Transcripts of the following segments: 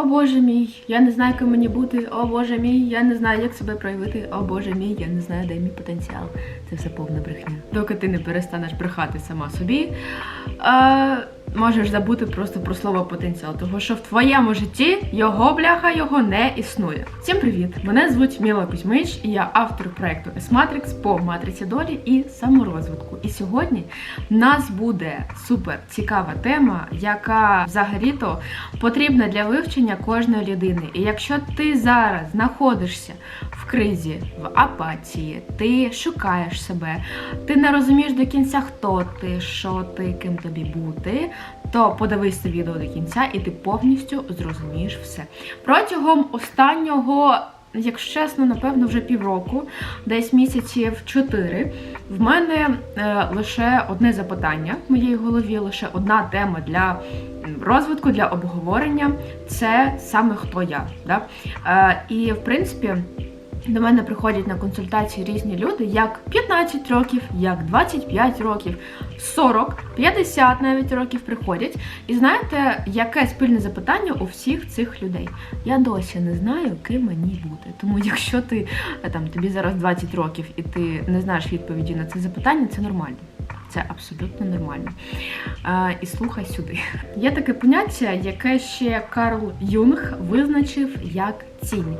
О Боже мій, я не знаю, ким мені бути. О Боже мій, я не знаю, як себе проявити. О Боже мій, я не знаю, де мій потенціал. Це все повна брехня. Доки ти не перестанеш брехати сама собі, е, можеш забути просто про слово потенціал, того що в твоєму житті його бляха його не існує. Всім привіт! Мене звуть Міла Кузьмич, і я автор проекту S-Matrix по матриці долі і саморозвитку. І сьогодні в нас буде супер цікава тема, яка взагалі-то потрібна для вивчення кожної людини. І якщо ти зараз знаходишся кризі, в апатії, ти шукаєш себе, ти не розумієш до кінця, хто ти, що ти, ким тобі бути, то подивись це відео до кінця, і ти повністю зрозумієш все. Протягом останнього. Якщо чесно, напевно, вже півроку, десь місяців чотири. В мене е, лише одне запитання в моїй голові, лише одна тема для розвитку, для обговорення це саме хто я. Да? Е, і в принципі. До мене приходять на консультації різні люди, як 15 років, як 25 років, 40, 50 навіть років приходять. І знаєте, яке спільне запитання у всіх цих людей? Я досі не знаю, ким мені бути. Тому якщо ти е, там тобі зараз 20 років і ти не знаєш відповіді на це запитання, це нормально. Це абсолютно нормально. Е, і слухай сюди. Є таке поняття, яке ще Карл Юнг визначив як тінь.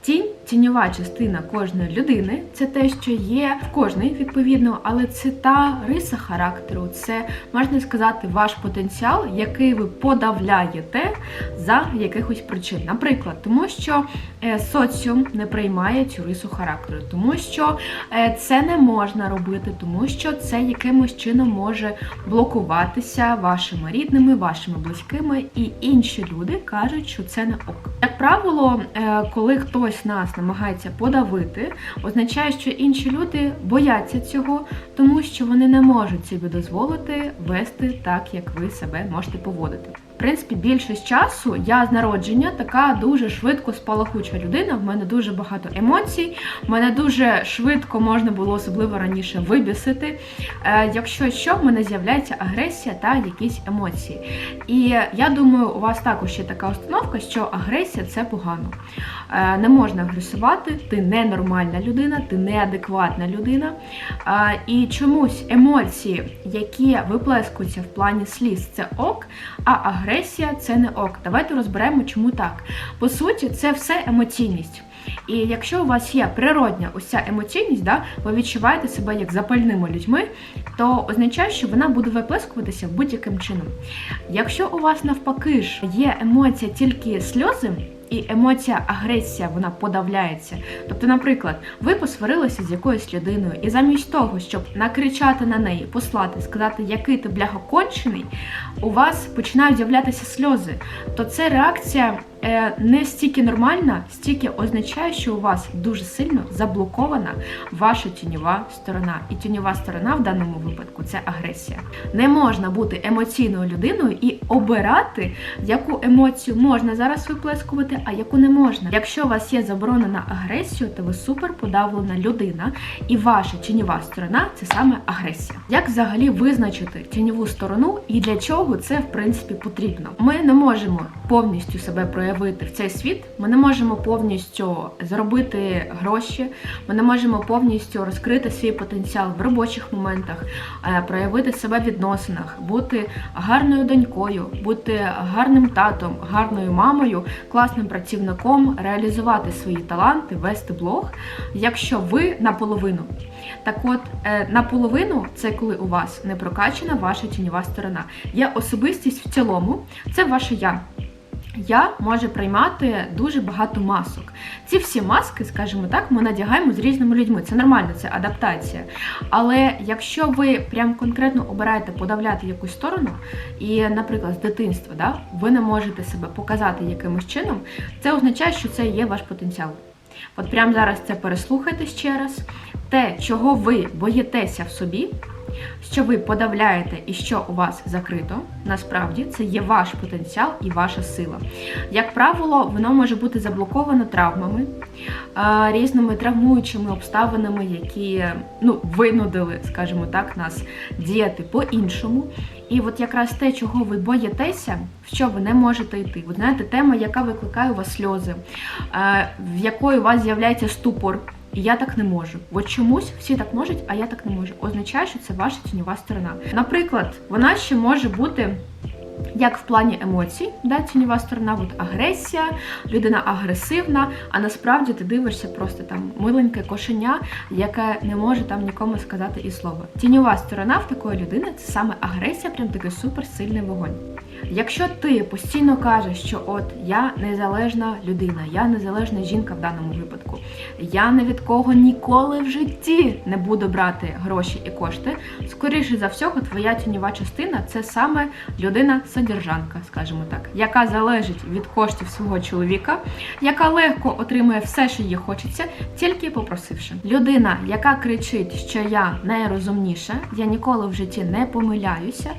Тінь тіньова частина кожної людини це те, що є в кожної, відповідно, але це та риса характеру, це можна сказати ваш потенціал, який ви подавляєте за якихось причин. Наприклад, тому що е, соціум не приймає цю рису характеру, тому що е, це не можна робити, тому що це якимось чином може блокуватися вашими рідними, вашими близькими, і інші люди кажуть, що це не ок. Як правило, е, коли хтось нас намагається подавити, означає, що інші люди бояться цього, тому що вони не можуть собі дозволити вести так, як ви себе можете поводити. Принципі, більшість часу я з народження така дуже швидко спалахуча людина. В мене дуже багато емоцій. Мене дуже швидко можна було особливо раніше вибісити. Е, якщо що, в мене з'являється агресія та якісь емоції. І я думаю, у вас також є така установка, що агресія це погано. Е, не можна агресувати, ти ненормальна людина, ти неадекватна людина. Е, і чомусь емоції, які виплескуються в плані сліз, це ок, а агресія це не ок. Давайте розберемо, чому так. По суті, це все емоційність. І якщо у вас є природня ця емоційність, да, ви відчуваєте себе як запальними людьми, то означає, що вона буде виплескуватися будь-яким чином. Якщо у вас навпаки ж є емоція тільки сльози. І емоція агресія вона подавляється. Тобто, наприклад, ви посварилися з якоюсь людиною, і замість того, щоб накричати на неї, послати, сказати, який ти бляха кончений, у вас починають з'являтися сльози, то це реакція не стільки нормальна, стільки означає, що у вас дуже сильно заблокована ваша тіньова сторона. І тіньова сторона в даному випадку це агресія. Не можна бути емоційною людиною і обирати, яку емоцію можна зараз виплескувати, а яку не можна. Якщо у вас є заборона на агресію, то ви супер подавлена людина, і ваша тіньова сторона це саме агресія. Як взагалі визначити тіньову сторону і для чого це в принципі потрібно? Ми не можемо повністю себе проявити в цей світ. Ми не можемо повністю заробити гроші. Ми не можемо повністю розкрити свій потенціал в робочих моментах, е, проявити себе в відносинах, бути гарною донькою, бути гарним татом, гарною мамою, класним працівником, реалізувати свої таланти, вести блог, якщо ви наполовину. Так от, е, наполовину це коли у вас не прокачана ваша тіньова сторона. Є особистість в цілому, це ваше я. Я може приймати дуже багато масок. Ці всі маски, скажімо так, ми надягаємо з різними людьми. Це нормально, це адаптація. Але якщо ви прям конкретно обираєте подавляти якусь сторону, і, наприклад, з дитинства, да, ви не можете себе показати якимось чином, це означає, що це є ваш потенціал. От прямо зараз це переслухайте ще раз. Те, чого ви боїтеся в собі, що ви подавляєте і що у вас закрито, насправді це є ваш потенціал і ваша сила. Як правило, воно може бути заблоковано травмами, різними травмуючими обставинами, які ну, винудили, скажімо так, нас діяти по-іншому. І от якраз те, чого ви боїтеся, в що ви не можете йти. От знаєте, тема, яка викликає у вас сльози, в якої у вас з'являється ступор. І я так не можу. От чомусь всі так можуть, а я так не можу. Означає, що це ваша тіньова сторона. Наприклад, вона ще може бути. Як в плані емоцій, да, тіньова сторона, от агресія, людина агресивна, а насправді ти дивишся просто там миленьке кошеня, яке не може там нікому сказати і слова. Тіньова сторона в такої людини це саме агресія, прям такий суперсильний вогонь. Якщо ти постійно кажеш, що от я незалежна людина, я незалежна жінка в даному випадку, я ні від кого ніколи в житті не буду брати гроші і кошти, скоріше за всього, твоя тіньова частина це саме людина-содержанка, скажімо так, яка залежить від коштів свого чоловіка, яка легко отримує все, що їй хочеться, тільки попросивши. Людина, яка кричить, що я найрозумніша, я ніколи в житті не помиляюся.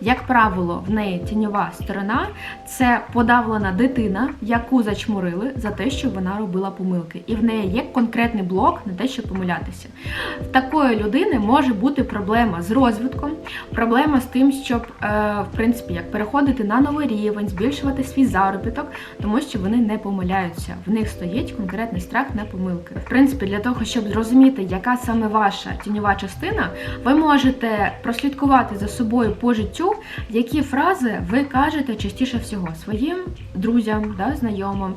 Як правило, в неї тіньова сторона це подавлена дитина, яку зачмурили за те, що вона робила помилки, і в неї є конкретний блок на те, щоб помилятися. В такої людини може бути проблема з розвитком, проблема з тим, щоб е, в принципі як переходити на новий рівень, збільшувати свій заробіток, тому що вони не помиляються. В них стоїть конкретний страх на помилки. В принципі, для того, щоб зрозуміти, яка саме ваша тіньова частина, ви можете прослідкувати за собою по життю, які фрази ви кажете частіше всього своїм друзям, да, знайомим,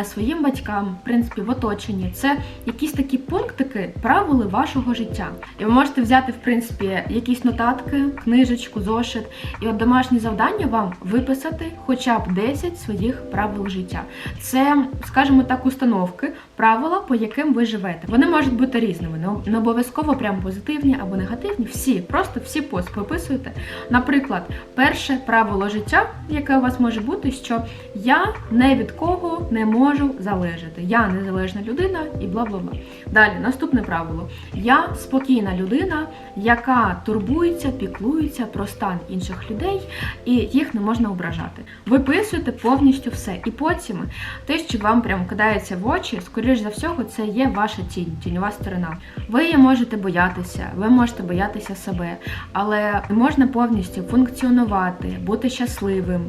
е, своїм батькам, в принципі, в оточенні. Це якісь такі пунктики, правили вашого життя. І ви можете взяти, в принципі, якісь нотатки, книжечку, зошит, і от домашнє завдання вам виписати хоча б 10 своїх правил життя. Це, скажімо так, установки, правила, по яким ви живете. Вони можуть бути різними, не обов'язково прям позитивні або негативні. Всі, просто всі пост виписуєте. Наприклад, перше правило життя, яке у вас може бути, що я не від кого не можу залежати. Я незалежна людина і бла бла бла. Далі, наступне правило: я спокійна людина, яка турбується, піклується про стан інших людей, і їх не можна ображати. Виписуйте повністю все. І потім те, що вам прям кидається в очі, скоріш за всього, це є ваша тінь, тіньова сторона. Ви її можете боятися, ви можете боятися себе, але можна повністю функціонувати, бути щасливим,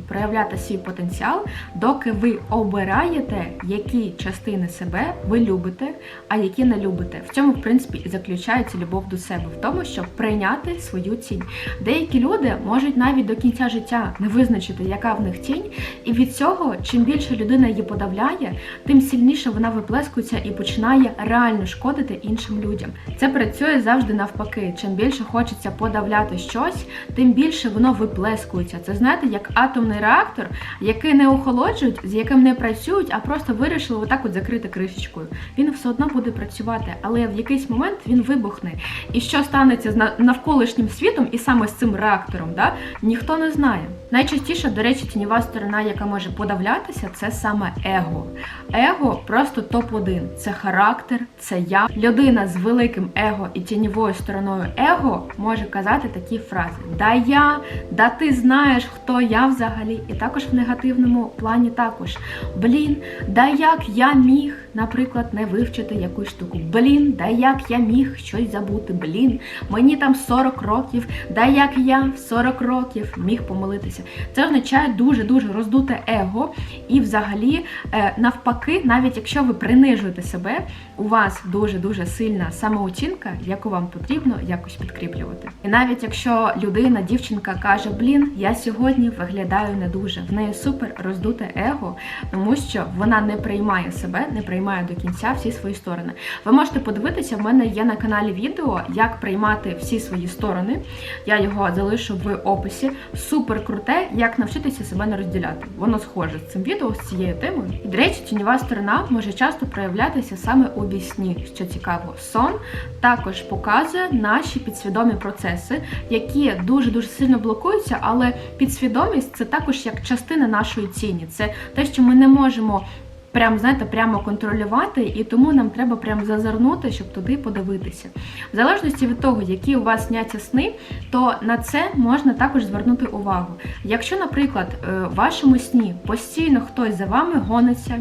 проявляти свій потенціал, доки ви обираєте, які частини себе ви любите, а які не любите. В цьому, в принципі, і заключається любов до себе, в тому, щоб прийняти свою тінь. Деякі люди можуть навіть до кінця життя не визначити, яка в них тінь, і від цього, чим більше людина її подавляє, тим сильніше вона виплескується і починає реально шкодити іншим людям. Це працює завжди навпаки. Чим більше хочеться подавляти щось, тим більше воно виплескується. Це знаєте, як атомний реактор, який не охолоджують, з яким не працюють, а просто вирішили отак от закрити кришечкою. Він все одно буде працювати, але в якийсь момент він вибухне. І що станеться з навколишнім світом, і саме з цим реактором, да, ніхто не знає. Найчастіше, до речі, тіньова сторона, яка може подавлятися, це саме его. Его просто топ-1. Це характер, це я. Людина з великим его і тіньовою стороною его може казати такі фрази: Да я, да ти знаєш, хто я взагалі, і також в негативному плані також. Блін, да як я міг, наприклад, не вивчити якусь штуку. Блін, да як я міг щось забути. Блін, мені там 40 років, да як я в 40 років міг помилитися. Це означає дуже дуже роздуте его, і взагалі, е, навпаки, навіть якщо ви принижуєте себе, у вас дуже дуже сильна самооцінка, яку вам потрібно якось підкріплювати. І навіть якщо людина, дівчинка каже: Блін, я сьогодні виглядаю не дуже, в неї супер роздуте его, тому що вона не приймає себе, не приймає до кінця всі свої сторони. Ви можете подивитися, в мене є на каналі відео, як приймати всі свої сторони. Я його залишу в описі. Супер круте, як навчитися себе не розділяти. Воно схоже з цим відео, з цією темою. І, до речі, тіньова сторона може часто проявлятися саме у вісні, що цікаво. Сон також показує наші підсвідомі процеси, які дуже дуже сильно блокуються, але підсвідомість це також як частина нашої тіні. Це те, що ми не можемо прям, знаєте, прямо контролювати, і тому нам треба прям зазирнути, щоб туди подивитися. В залежності від того, які у вас сняться сни, то на це можна також звернути увагу. Якщо, наприклад, е, в вашому сні постійно хтось за вами гониться,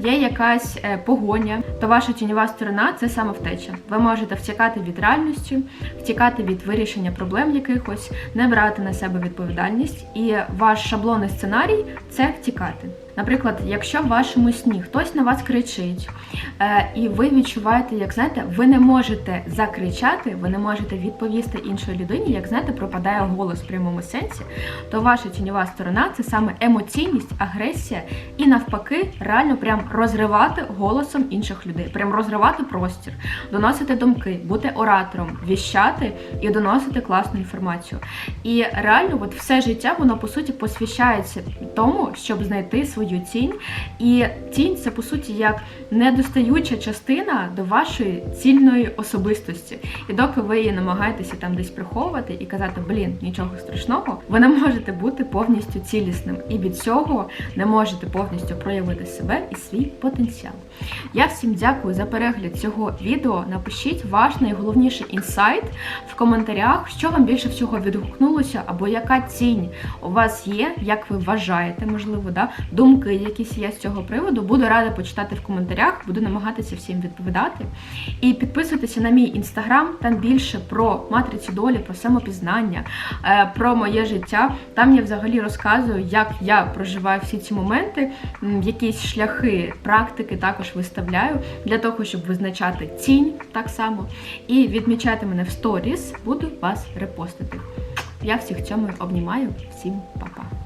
є якась е, погоня, то ваша тіньова сторона це саме втеча. Ви можете втікати від реальності, втікати від вирішення проблем якихось, не брати на себе відповідальність, і ваш шаблонний сценарій це втікати. Наприклад, якщо в вашому сні хтось на вас кричить, е, і ви відчуваєте, як знаєте, ви не можете закричати, ви не можете відповісти іншій людині, як знаєте, пропадає голос в прямому сенсі, то ваша тіньова сторона це саме емоційність, агресія і навпаки, реально прям розривати голосом інших людей, прям розривати простір, доносити думки, бути оратором, віщати і доносити класну інформацію. І реально, от все життя воно по суті посвящається тому, щоб знайти свою тінь. І тінь це по суті як недостаюча частина до вашої цільної особистості. І доки ви її намагаєтеся там десь приховувати і казати, блін, нічого страшного, ви не можете бути повністю цілісним. І від цього не можете повністю проявити себе і свій потенціал. Я всім дякую за перегляд цього відео. Напишіть ваш найголовніший інсайт в коментарях, що вам більше всього відгукнулося, або яка цінь у вас є, як ви вважаєте, можливо, да? Думки якісь є з цього приводу. Буду рада почитати в коментарях, буду намагатися всім відповідати. І підписуйтеся на мій інстаграм, там більше про матрицю долі, про самопізнання, е, про моє життя. Там я взагалі розказую, як я проживаю всі ці моменти, якісь шляхи, практики також виставляю для того, щоб визначати цінь так само. І відмічати мене в сторіс, буду вас репостити. Я всіх цьому обнімаю. Всім па-па.